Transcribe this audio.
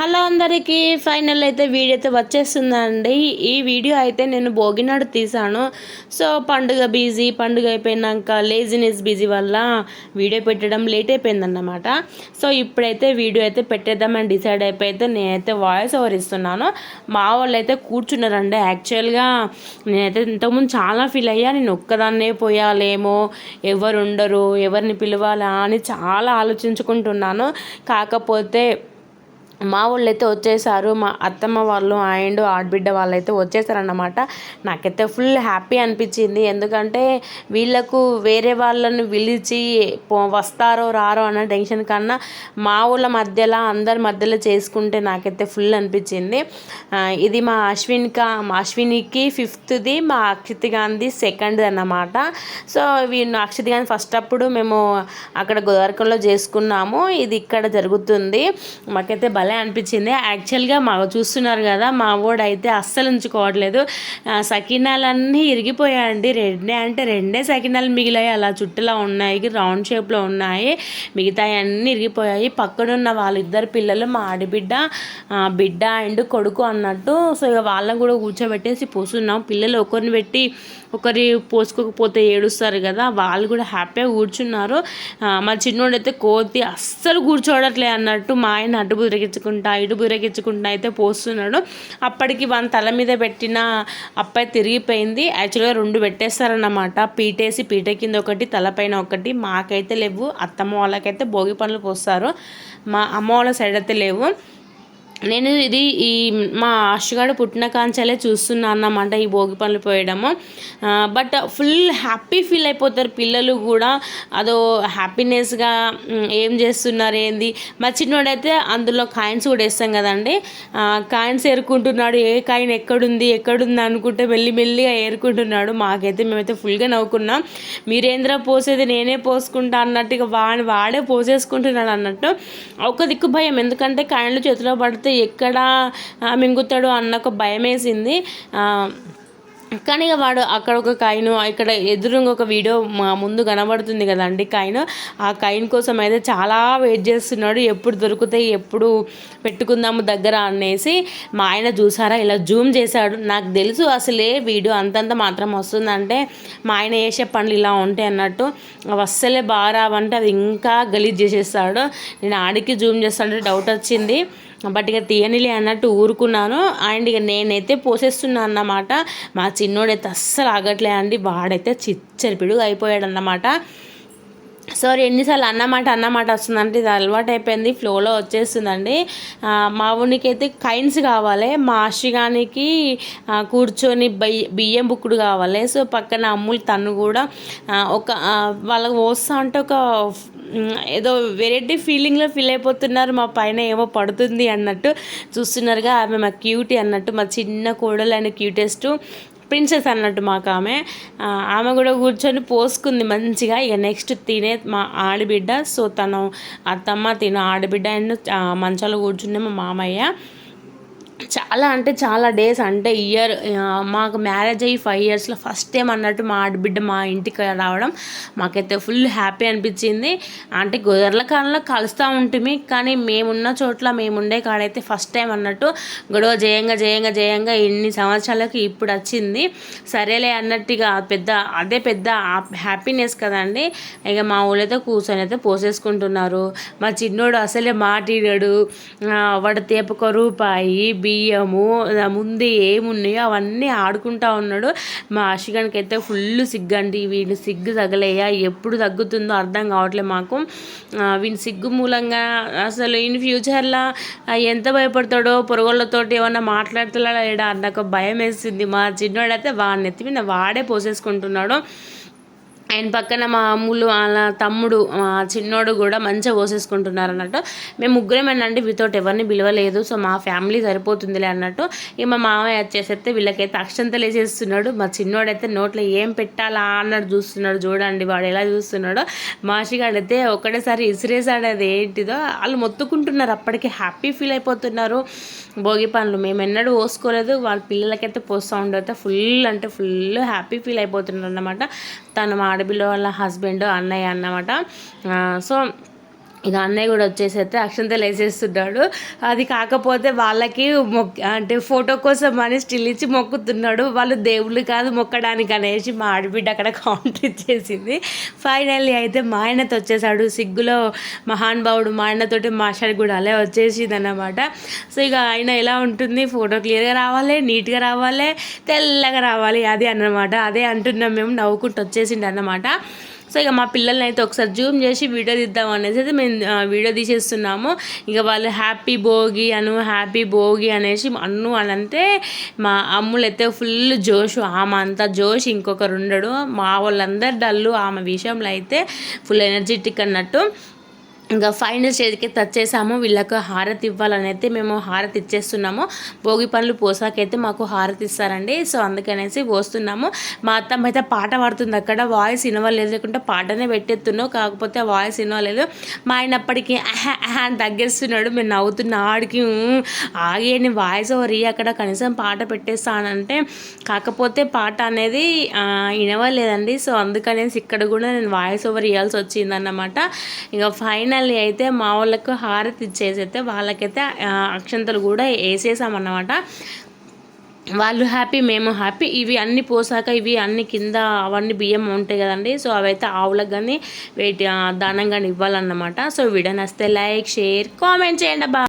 Hello అందరికీ final అయితే video అయితే వచ్చేస్తుందండి. ఈ వీడియో అయితే నేను భోగినాడు తీసాను సో పండుగ బిజీ పండుగ అయిపోయినాక లేజినెస్ బిజీ వల్ల వీడియో పెట్టడం లేట్ అయిపోయిందన్నమాట. సో ఇప్పుడైతే వీడియో అయితే పెట్టేద్దామని డిసైడ్ అయిపోయితే నేనైతే వాయిస్ ఓవర్ ఇస్తున్నాను. మా వాళ్ళు అయితే కూర్చున్నారండి యాక్చువల్గా నేనైతే ఇంతకుముందు చాలా ఫీల్ అయ్యా. నేను ఒక్కదాన్నే పోయాలేమో ఎవరు ఉండరు ఎవరిని పిలవాలా అని చాలా ఆలోచించుకుంటున్నాను. కాకపోతే మా వాళ్ళైతే వచ్చేసారు. మా అత్తమ్మ వాళ్ళు అండ్ ఆడబిడ్డ వాళ్ళైతే వచ్చేసారన్నమాట. నాకైతే ఫుల్ హ్యాపీ అనిపించింది. ఎందుకంటే వీళ్ళకు వేరే వాళ్ళని పిలిచి పో- వస్తారో రారో అన్న టెన్షన్ కన్నా మా ఊళ్ళ మధ్యలో అందరి మధ్యలో చేసుకుంటే నాకైతే ఫుల్ అనిపించింది. ఇది మా అశ్విన్క మా అశ్వినికి ఫిఫ్త్ది మా అక్షిత్ గాంధీ సెకండ్ అన్నమాట. సో వీళ్ళు అక్షిత్ గాంధీ ఫస్ట్ అప్పుడు మేము అక్కడ గోదావరికంలో చేసుకున్నాము. ఇది ఇక్కడ జరుగుతుంది. మాకైతే భలే అనిపించింది. యాక్చువల్గా మా చూస్తున్నారు కదా మా వాడు అయితే అస్సలు ఉంచుకోవట్లేదు. సకినాలన్నీ ఇరిగిపోయాయండి. రెండే అంటే రెండే సకినాలు మిగిలాయి. అలా చుట్టూలా ఉన్నాయి రౌండ్ షేప్లో ఉన్నాయి. మిగతా అన్నీ ఇరిగిపోయాయి. పక్కనున్న వాళ్ళిద్దరు పిల్లలు మా ఆడబిడ్డ బిడ్డ అండ్ కొడుకు అన్నట్టు. సో ఇక వాళ్ళని కూడా కూర్చోబెట్టేసి పోస్తున్నాం పిల్లలు ఒకరిని పెట్టి ఒకరి పోసుకోకపోతే ఏడుస్తారు కదా వాళ్ళు కూడా హ్యాపీగా కూర్చున్నారు. మా చిన్నోడైతే కోతి అస్సలు కూర్చోవట్లే అన్నట్టు మా ఆయన అటు బురగించుకుంటా ఇటు బురగించుకుంటా అయితే పోస్తున్నాడు. అప్పటికి వాళ్ళ తల మీద పెట్టిన అప్పాయి తిరిగిపోయింది. యాక్చువల్గా రెండు పెట్టేస్తారన్నమాట. పీటేసి పీట కింద ఒకటి తలపైన ఒకటి. మాకైతే లేవు అత్తమ్మ వాళ్ళకైతే భోగి పనులు పోస్తారు. మా అమ్మ వాళ్ళ సైడ్ అయితే లేవు. నేను ఇది ఈ మా ఆశగాడు పుట్టిన కాంచాలే చూస్తున్నా అన్నమాట ఈ భోగి పనులు పోయడము. బట్ ఫుల్ హ్యాపీ ఫీల్ అయిపోతారు పిల్లలు కూడా. అదో హ్యాపీనెస్గా ఏం చేస్తున్నారు ఏంది? మా చిన్నోడైతే అందులో కాయిన్స్ కూడా వేస్తాం కదండి. కాయిన్స్ ఏరుకుంటున్నాడు. ఏ కాయిన్ ఎక్కడుంది ఎక్కడుంది అనుకుంటే మెల్లి మెల్లిగా ఏరుకుంటున్నాడు. మాకైతే మేమైతే ఫుల్గా నవ్వుకున్నాం. మీరేంద్ర పోసేది నేనే పోసుకుంటా అన్నట్టుగా వాడిని వాడే పోసేసుకుంటున్నాడు అన్నట్టు. ఒక దిక్కు భయం. ఎందుకంటే కాయిన్లు చేతిలో పడితే ఎక్కడ మింగుతాడు అన్న ఒక భయం వేసింది కానీ ఇక వాడు అక్కడ ఒక కాయిన్ ఇక్కడ ఎదురు ఒక వీడియో మా ముందు కనబడుతుంది కదండి కాయిన్. ఆ కాయిన్ కోసం అయితే చాలా వెయిట్ చేస్తున్నాడు. ఎప్పుడు దొరుకుతాయి ఎప్పుడు పెట్టుకుందాము దగ్గర అనేసి మా ఆయన చూసారా ఇలా జూమ్ చేశాడు. నాకు తెలుసు అసలే వీడియో అంతంత మాత్రం వస్తుందంటే మా ఆయన వేసే పనులు ఇలా ఉంటాయి అన్నట్టు. అవి అస్సలే బాగా రావంటే అది ఇంకా గలీజ్ చేసేస్తాడు. నేను ఆడికి జూమ్ చేస్తాడంటే డౌట్ వచ్చింది. బట్ ఇక తీయనిలే అన్నట్టు ఊరుకున్నాను. అండ్ ఇక నేనైతే పోసేస్తున్నాను అన్నమాట. మా చిన్నోడైతే అస్సలు ఆగట్లే అండి. వాడైతే చిచ్చరిపిడుగు అయిపోయాడు అన్నమాట సారీ ఎన్నిసార్లు అన్నమాట అన్నమాట వస్తుందంటే ఇది అలవాటు అయిపోయింది. ఫ్లోలో వచ్చేస్తుందండి. మా ఊనికి అయితే కైన్స్ కావాలి. మా ఆశిగానికి కూర్చొని బై బియ్యం బుక్కుడు కావాలి. సో పక్కన అమ్ములు తను కూడా ఒక వాళ్ళకి పోస్తా అంటే ఒక ఏదో వెరైటీ ఫీలింగ్లో ఫీల్ అయిపోతున్నారు. మా పైన ఏమో పడుతుంది అన్నట్టు చూస్తున్నారుగా. ఆమె మా క్యూటీ అన్నట్టు మా చిన్న కోడలు అండ్ క్యూటెస్ట్ ప్రిన్సెస్ అన్నట్టు మాకు ఆమె. ఆమె కూడా కూర్చొని పోసుకుంది మంచిగా. ఇక నెక్స్ట్ తినే మా ఆడబిడ్డ సో తను అత్తమ్మ తిన ఆడబిడ్డ అండ్ మంచాలో కూర్చుండే మా మామయ్య. చాలా అంటే చాలా డేస్ అంటే ఇయర్ మాకు మ్యారేజ్ అయ్యి ఫైవ్ ఇయర్స్లో ఫస్ట్ టైం అన్నట్టు మా ఆడబిడ్డ మా ఇంటికి రావడం మాకైతే ఫుల్ హ్యాపీ అనిపించింది. అంటే గొర్రెల కాలంలో కలుస్తూ ఉంటుంది కానీ మేమున్న చోట్ల మేముండే కాడైతే ఫస్ట్ టైం అన్నట్టు గొడవ జయంగా జయంగా జయంగా ఇన్ని సంవత్సరాలకు ఇప్పుడు వచ్చింది. సరేలే అన్నట్టుగా పెద్ద అదే పెద్ద హ్యాపీనెస్ కదండి. ఇక మా ఊళ్ళైతే కూర్చొని అయితే పోసేసుకుంటున్నారు. మా చిన్నోడు అసలే మాటిడాడు వాడు తేపక రూపాయి బియ్యము ముందు ఏమున్నాయో అవన్నీ ఆడుకుంటా ఉన్నాడు. మా ఆశిగానికి అయితే ఫుల్ సిగ్గండి వీడిని సిగ్గు తగలేయా ఎప్పుడు తగ్గుతుందో అర్థం కావట్లేదు మాకు. వీని సిగ్గు మూలంగా అసలు ఇన్ ఫ్యూచర్లో ఎంత భయపడతాడో పొరగోళ్ళతోటి ఏమన్నా మాట్లాడుతున్నాడా లేడా అన్న భయం వేసింది మా చిన్నోడైతే వాడిని ఎత్తి మీద వాడే పోసేసుకుంటున్నాడు. ఆయన పక్కన మా అమ్ములు వాళ్ళ తమ్ముడు మా చిన్నోడు కూడా మంచిగా పోసేసుకుంటున్నారు అన్నట్టు మేము ముగ్గురేమేనండి వితౌట్ ఎవరిని పిలవలేదు సో మా ఫ్యామిలీ సరిపోతుందిలే అన్నట్టు. ఇక మా మామయ్య వచ్చేసైతే వీళ్ళకైతే అక్షంతలు వేసేస్తున్నాడు మా చిన్నోడైతే నోట్లో ఏం పెట్టాలా అన్నట్టు చూస్తున్నాడు. చూడండి వాడు ఎలా చూస్తున్నాడో. మాషిగాడైతే ఒకటేసారి ఇసిరేసాడు అది ఏంటిదో. వాళ్ళు మొత్తుకుంటున్నారు అప్పటికి హ్యాపీ ఫీల్ అయిపోతున్నారు. భోగి పనులు మేము ఎన్నడూ పోసుకోలేదు. వాళ్ళ పిల్లలకైతే పోస్తూ ఉండైతే ఫుల్ అంటే ఫుల్ హ్యాపీ ఫీల్ అయిపోతున్నారు అన్నమాట తను మా ఆడపిల్ల వాళ్ళ హస్బెండ్ అన్నయ్య అన్నమాట. ఆ, సో ఇక అన్నయ్య కూడా వచ్చేసి అయితే అక్షంతలు వేసేస్తున్నాడు అది కాకపోతే వాళ్ళకి మొక్ అంటే ఫోటో కోసం అని స్టిల్ ఇచ్చి మొక్కుతున్నాడు. వాళ్ళు దేవుళ్ళు కాదు మొక్కడానికి అనేసి మా ఆడబిడ్డ అక్కడ కౌంటర్ ఇచ్చేసింది. ఫైనల్లీ అయితే మా ఆయనతో వచ్చేసాడు. సిగ్గులో మహానుభావుడు మా ఆయనతోటి మాషాడి కూడా అలా వచ్చేసింది అన్నమాట సో ఇక ఆయన ఎలా ఉంటుంది? ఫోటో క్లియర్గా రావాలి నీట్గా రావాలి తెల్లగా రావాలి అది అన్నమాట. అదే అంటున్నాం మేము నవ్వుకుంటూ వచ్చేసిండు అన్నమాట సో ఇక మా పిల్లల్ని అయితే ఒకసారి జూమ్ చేసి వీడియో తీద్దాం అనేసి అయితే మేము వీడియో తీసేస్తున్నాము. ఇక వాళ్ళు హ్యాపీ భోగి అను హ్యాపీ భోగి అనేసి అన్ను అని అంటే మా అమ్ములు అయితే ఫుల్ జోష్ ఆమె అంతా జోష్ ఇంకొకరు ఉండడు. మా వాళ్ళందరు డల్లు ఆమె విషయంలో అయితే ఫుల్ ఎనర్జెటిక్ అన్నట్టు. ఇంకా ఫైనల్ స్టేజ్కి టచ్ చేసాము వీళ్ళకు హారతి ఇవ్వాలని అయితే మేము హారతి ఇచ్చేస్తున్నాము. భోగి పనులు పోసాకైతే మాకు హారతి ఇస్తారండి. సో అందుకనేసి పోస్తున్నాము. మా అత్తమ్మ అయితే పాట పాడుతుంది అక్కడ. వాయిస్ వినవలేదు. లేకుంటే పాటనే పెట్టేస్తున్నావు. కాకపోతే వాయిస్ వినవలేదు. మా ఆయనప్పటికీ అని తగ్గేస్తున్నాడు. మేము నవ్వుతున్న ఆడికి ఆగేని వాయిస్ ఓవర్ అక్కడ కనీసం పాట పెట్టేస్తానంటే కాకపోతే పాట అనేది వినవలేదండి. సో అందుకనేసి ఇక్కడ కూడా నేను వాయిస్ ఓవర్ ఇవ్వాల్సి వచ్చిందన్నమాట. ఇంకా ఫైనల్ ఫైనల్లీ అయితే మా వాళ్ళకు హారతి ఇచ్చేసి అయితే వాళ్ళకైతే అక్షంతలు కూడా వేసేసామన్నమాట. వాళ్ళు హ్యాపీ మేము హ్యాపీ. ఇవి అన్ని పోసాక ఇవి అన్ని కింద అవన్నీ బియ్యం ఉంటాయి కదండి. సో అవైతే ఆవులకు కానీ వేటి దానం కానీ ఇవ్వాలన్నమాట. సో వీడియో నస్తే లైక్ షేర్ కామెంట్ చేయండి బా